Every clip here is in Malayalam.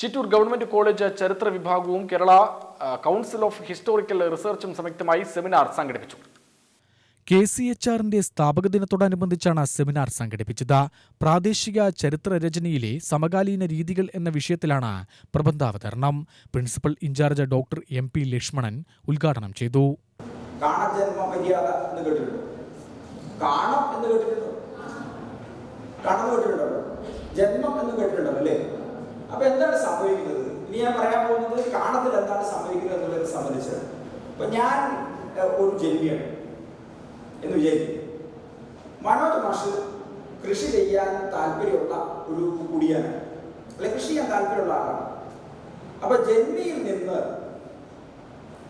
ചിറ്റൂർ ഗവൺമെന്റ് കോളേജ് ചരിത്ര വിഭാഗവും കേരള കൗൺസിൽ ഓഫ് ഹിസ്റ്റോറിക്കൽ റിസർച്ചും സംയുക്തമായി സെമിനാർ സംഘടിപ്പിച്ചു. കെ സി എച്ച് ആറിന്റെ സ്ഥാപക ദിനത്തോടനുബന്ധിച്ചാണ് സെമിനാർ സംഘടിപ്പിച്ചത്. പ്രാദേശിക ചരിത്ര രചനയിലെ സമകാലീന രീതികൾ എന്ന വിഷയത്തിലാണ് പ്രബന്ധാവതരണം. Principal in charge doctor M P Lakshmanan ഉദ്ഘാടനം ചെയ്തു. ജന്മം എന്ന് കേട്ടിട്ടുണ്ടോ? അല്ലേ? അപ്പൊ എന്താണ് സംഭവിക്കുന്നത്? ഇനി ഞാൻ പറയാൻ പോകുന്നത് കാണത്തിൽ എന്താണ് സംഭവിക്കുന്നത് എന്നുള്ളത് സംബന്ധിച്ചാണ്. അപ്പൊ ഞാൻ ഒരു ജന്മിയാണ് എന്ന് വിചാരിക്കും മനോജ് മാഷ് കൃഷി ചെയ്യാൻ താല്പര്യമുള്ള ഒരു കുടിയാണ്. അല്ലെ കൃഷി ചെയ്യാൻ താല്പര്യമുള്ള ആളാണ്. അപ്പൊ ജന്മിയിൽ നിന്ന്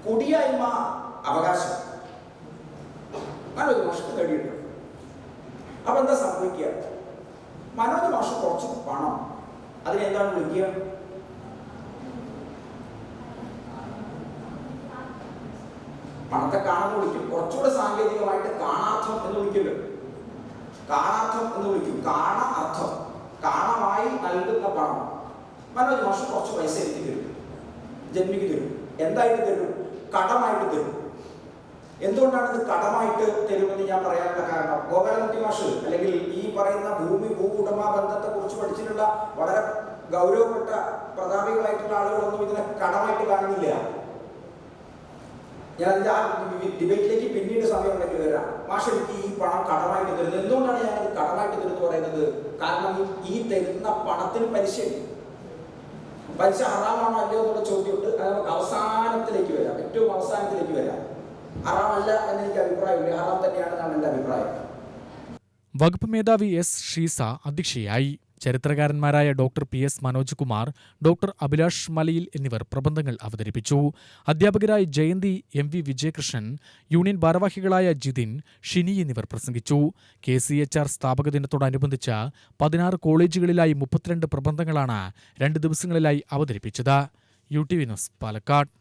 കുടിയായ്മ അവകാശം. മനോജ് മാഷ് നേടിയിട്ടുണ്ട് അപ്പൊ എന്താ സംഭവിക്കുക? മനോജ് മാഷ് കുറച്ച് പണം അതിനെന്താണ് വിളിക്കുക? പണത്തെ കാണാൻ വിളിക്കും. കുറച്ചുകൂടെ സാങ്കേതികമായിട്ട് കാണാർത്ഥം എന്ന് വിളിക്കില്ല. കാണാർത്ഥം എന്ന് വിളിക്കും. കാണ അർത്ഥം കാണമായി നൽകുന്ന പണം. മനോജ് മാഷ് കുറച്ച് പൈസ എനിക്ക് തരും. ജന്മിക്ക് തരും. എന്തായിട്ട് തരും? കടമായിട്ട് തരും. എന്തുകൊണ്ടാണ് ഇത് കടമായിട്ട് തരുമെന്ന് ഞാൻ പറയാനുള്ള കാരണം? ഗോപാലകുട്ടി മാഷ് അല്ലെങ്കിൽ ഈ പറയുന്ന ഭൂമി ഭൂ ഉടമ ബന്ധത്തെ പഠിച്ചിട്ടുള്ള വളരെ ഗൗരവപ്പെട്ട പ്രതാപികളായിട്ടുള്ള ആളുകളൊന്നും ഇതിനെ കടമായിട്ട് കാണുന്നില്ല. ഞാൻ ആ ഡിബേറ്റിലേക്ക് പിന്നീട് സമയം ഉണ്ടെങ്കിൽ വരാം. മാഷ് എനിക്ക് ഈ പണം കടമായിട്ട് തരുന്നത് എന്തുകൊണ്ടാണ് ഞാൻ കടമായിട്ട് തരുന്നത് പറയുന്നത്? കാരണം ഈ തരുന്ന പണത്തിന് പലിശയുണ്ട് പലിശ ഹറാമാണോ അല്ലയോ എന്നുള്ള ചോദ്യമുണ്ട്. അത് നമുക്ക് അവസാനത്തിലേക്ക് വരാം. ഏറ്റവും അവസാനത്തിലേക്ക് വരാം. ഹറാമല്ല എന്ന് എനിക്ക് അഭിപ്രായമില്ല. ഹറാം തന്നെയാണെന്നാണ് എന്റെ അഭിപ്രായം. വകുപ്പ് മേധാവി എസ് ഷീസ അധ്യക്ഷയായി. ചരിത്രകാരന്മാരായ doctor P S Manoj Kumar doctor Abhilash Malayil എന്നിവർ പ്രബന്ധങ്ങൾ അവതരിപ്പിച്ചു. അധ്യാപകരായ Jayanthi M V Vijayakrishnan union ഭാരവാഹികളായ ജിതിൻ ഷിനി എന്നിവർ പ്രസംഗിച്ചു. കെ സി എച്ച് ആർ സ്ഥാപക ദിനത്തോടനുബന്ധിച്ച് പതിനാറ് കോളേജുകളിലായി മുപ്പത്തിരണ്ട് പ്രബന്ധങ്ങളാണ് രണ്ട് ദിവസങ്ങളിലായി അവതരിപ്പിച്ചത്. U T V news Palakkad.